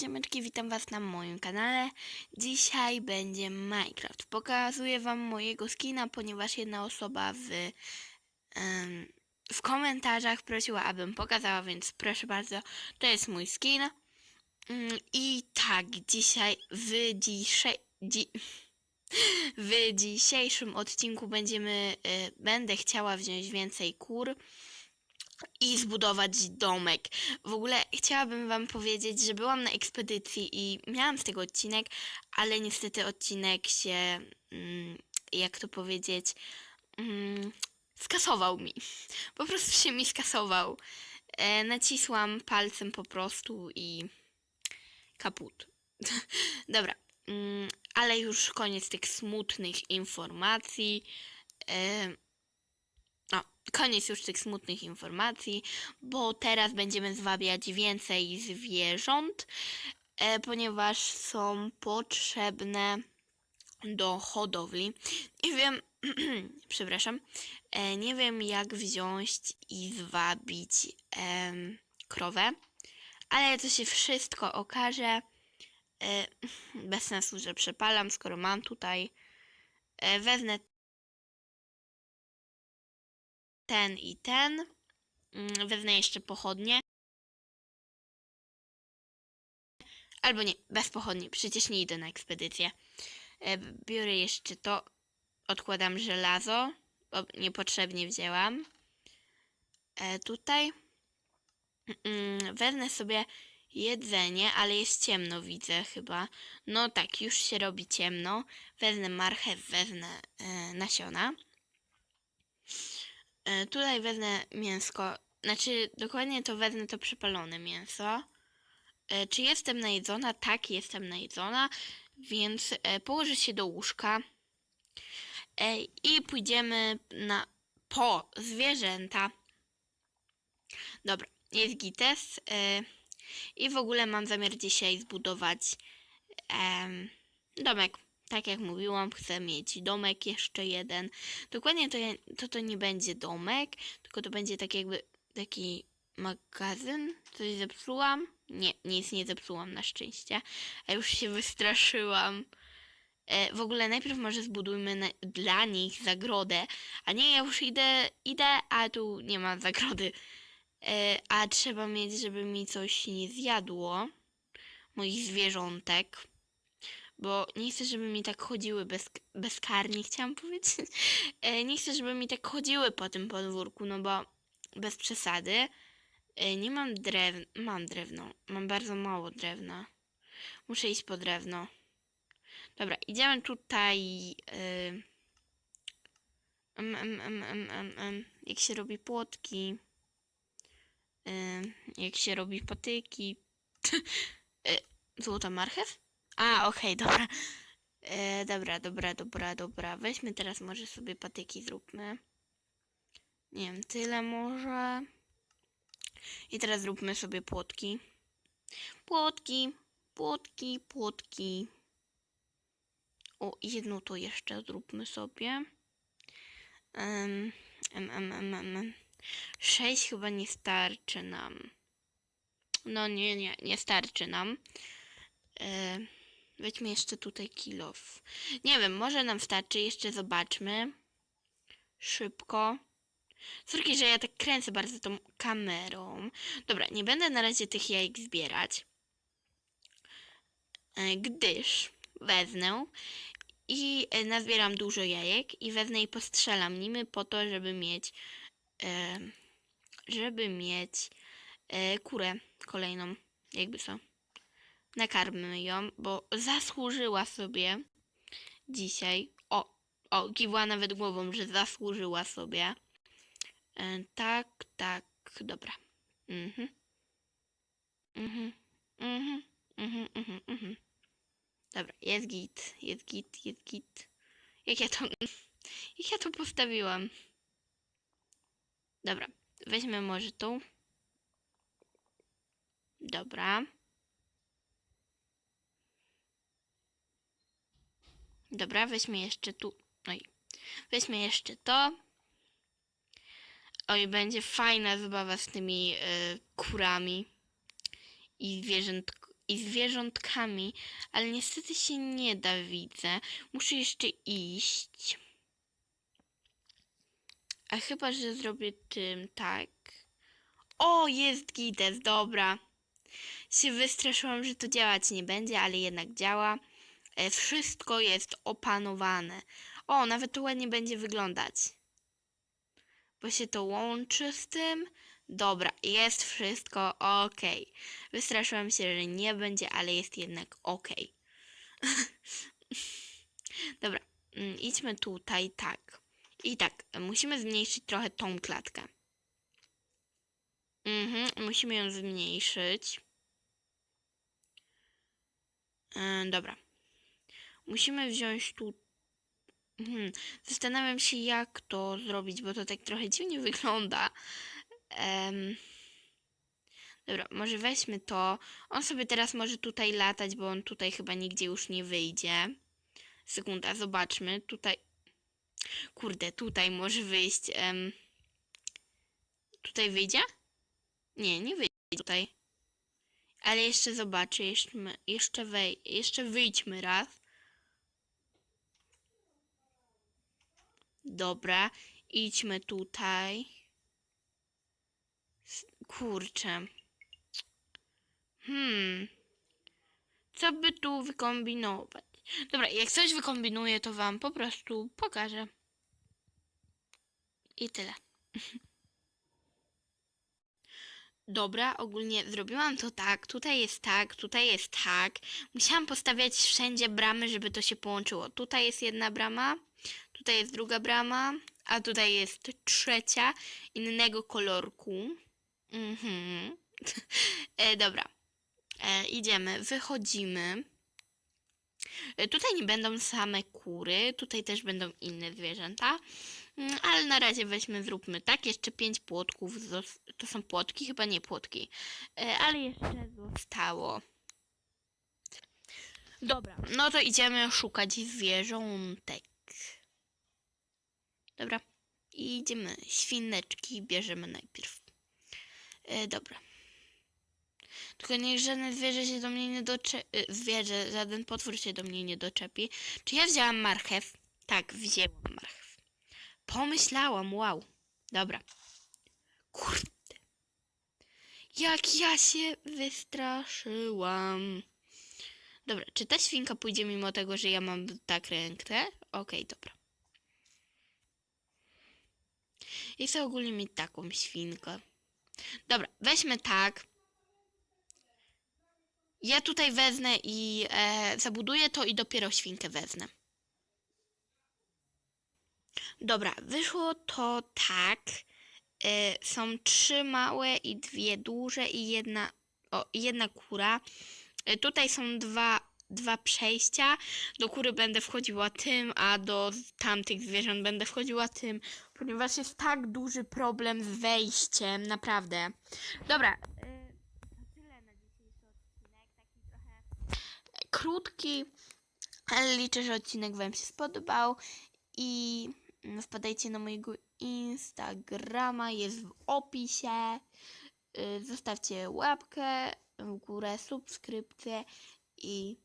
ziomeczki, witam was na moim kanale. Dzisiaj będzie Minecraft. Pokazuję wam mojego skina, ponieważ jedna osoba w, w komentarzach prosiła, abym pokazała, więc proszę bardzo, to jest mój skin. Mm, I tak, dzisiaj w. Dzi w dzisiejszym odcinku będziemy, y, będę chciała wziąć więcej kur i zbudować domek. W ogóle chciałabym Wam powiedzieć, że byłam na ekspedycji i miałam z tego odcinek, ale niestety odcinek się, mm, jak to powiedzieć, mm, skasował mi. Po prostu się mi skasował. E, nacisłam palcem po prostu i kaput. Dobra, mm, ale już koniec tych smutnych informacji. Koniec już tych smutnych informacji, bo teraz będziemy zwabiać więcej zwierząt, e, ponieważ są potrzebne do hodowli. Nie wiem, przepraszam, e, nie wiem jak wziąć i zwabić krowę, ale to się wszystko okaże. E, bez sensu, że przepalam, skoro mam tutaj. Wezmę ten i ten. Mm, Wezmę jeszcze pochodnie. Albo nie, bez pochodni, przecież nie idę na ekspedycję. E, Biorę jeszcze to. Odkładam żelazo, bo niepotrzebnie wzięłam. E, Tutaj mm, wezmę sobie jedzenie, ale jest ciemno, widzę chyba. No tak, już się robi ciemno. Wezmę marchew, wezmę e, nasiona. E, tutaj wezmę mięsko, znaczy dokładnie to wezmę to przepalone mięso. E, czy jestem najedzona? Tak, jestem najedzona, więc e, położę się do łóżka i pójdziemy na po zwierzęta. Dobra, jest gites i w ogóle mam zamiar dzisiaj zbudować domek. Tak jak mówiłam, chcę mieć domek jeszcze jeden. Dokładnie to, to to nie będzie domek, tylko to będzie tak jakby taki magazyn. Coś zepsułam? Nie, nic nie zepsułam na szczęście. A już się wystraszyłam. E, w ogóle najpierw może zbudujmy na, dla nich zagrodę. A nie, ja już idę, idę, a tu nie ma zagrody. E, a trzeba mieć, żeby mi coś nie zjadło. Moich zwierzątek bo nie chcę, żeby mi tak chodziły bez, bezkarnie, chciałam powiedzieć. E, Nie chcę, żeby mi tak chodziły po tym podwórku, no bo bez przesady. E, Nie mam drewna, mam drewno, mam bardzo mało drewna. Muszę iść po drewno. Dobra, idziemy tutaj. em, em, em, em, em, Jak się robi płotki. e, Jak się robi patyki. Złota marchew? A, okej, dobra. E, dobra, dobra, dobra, dobra. Weźmy teraz może sobie patyki zróbmy. Nie wiem, tyle może. I teraz zróbmy sobie płotki. Płotki, płotki, płotki. O, jedno to jeszcze zróbmy sobie. Um, em, em, em. Sześć chyba nie starczy nam. No nie, nie, nie starczy nam. E, Weźmy jeszcze tutaj kilof. Nie wiem, może nam starczy. Jeszcze zobaczmy. Szybko. Sorki, że ja tak kręcę bardzo tą kamerą. Dobra, nie będę na razie tych jajek zbierać. E, Gdyż wezmę i e, nazbieram dużo jajek i wezmę i postrzelam nimi po to, żeby mieć e, żeby mieć kurę kolejną, jakby co nakarmy ją, bo zasłużyła sobie dzisiaj. O, o, kiwała nawet głową, że zasłużyła sobie. E, tak, tak, dobra. Mhm. Mhm. Mhm. Mhm. Mhm. Mhm. Dobra, jest git, jest git, jest git. Jak ja to, jak ja to postawiłam? Dobra, weźmy może tą. Dobra. Dobra, weźmy jeszcze tu. Oj. Weźmy jeszcze to. Oj, będzie fajna zabawa z tymi e, kurami i zwierzęt i zwierzątkami, ale niestety się nie da, widzę. Muszę jeszcze iść. A chyba, że zrobię tym tak. O, jest gites, dobra. Się wystraszyłam, że to działać nie będzie, ale jednak działa. E, Wszystko jest opanowane. O, nawet to ładnie będzie wyglądać. Bo się to łączy z tym. Dobra, jest wszystko ok. Wystraszyłam się, że nie będzie, ale jest jednak ok. Dobra, mm, idźmy tutaj, tak. I tak, musimy zmniejszyć trochę tą klatkę. Mhm, musimy ją zmniejszyć. E, dobra. Musimy wziąć tu. Hmm. Zastanawiam się, jak to zrobić, bo to tak trochę dziwnie wygląda. Em, Dobra, może weźmy to. On sobie teraz może tutaj latać, bo on tutaj chyba nigdzie już nie wyjdzie. Sekunda, zobaczmy. Tutaj. Kurde, tutaj może wyjść. em, Tutaj wyjdzie? Nie, nie wyjdzie tutaj. Ale jeszcze zobaczę, jeszcze, jeszcze, wej, jeszcze wyjdźmy raz. Dobra, idźmy tutaj. Kurczę. Hmm. Co by tu wykombinować? Dobra, jak coś wykombinuję, to wam po prostu pokażę. I tyle. Dobra, ogólnie zrobiłam to tak, tutaj jest tak, tutaj jest tak. Musiałam postawiać wszędzie bramy, żeby to się połączyło. Tutaj jest jedna brama, tutaj jest druga brama, a tutaj jest trzecia innego kolorku. Mhm. e, dobra. E, idziemy, wychodzimy. E, tutaj nie będą same kury, tutaj też będą inne zwierzęta. Mm, Ale na razie weźmy, zróbmy tak. Jeszcze pięć płotków. To są płotki, chyba nie płotki. E, Ale jeszcze zostało. Dobra, no to idziemy szukać zwierzątek. Dobra, idziemy. Świneczki bierzemy najpierw. E, dobra. Tylko niech żadne zwierzę się do mnie nie doczepi. Zwierzę, żaden potwór się do mnie nie doczepi. Czy ja wzięłam marchew? Tak, wzięłam marchew. Pomyślałam, wow. Dobra. Kurde. Jak ja się wystraszyłam. Dobra, czy ta świnka pójdzie mimo tego, że ja mam tak rękę? Okej, dobra. I chcę ogólnie mieć taką świnkę. Dobra, weźmy tak. Ja tutaj wezmę i e, zabuduję to i dopiero świnkę wezmę. Dobra, wyszło to tak. E, są trzy małe i dwie duże i jedna, o, jedna kura. E, tutaj są dwa, dwa przejścia. Do kury będę wchodziła tym, a do tamtych zwierząt będę wchodziła tym, ponieważ jest tak duży problem z wejściem, naprawdę. Dobra. to tyle na dzisiejszy odcinek, taki trochę krótki, ale liczę, że odcinek Wam się spodobał i mm, wpadajcie na mojego Instagrama, jest w opisie. Y, Zostawcie łapkę w górę, subskrypcję i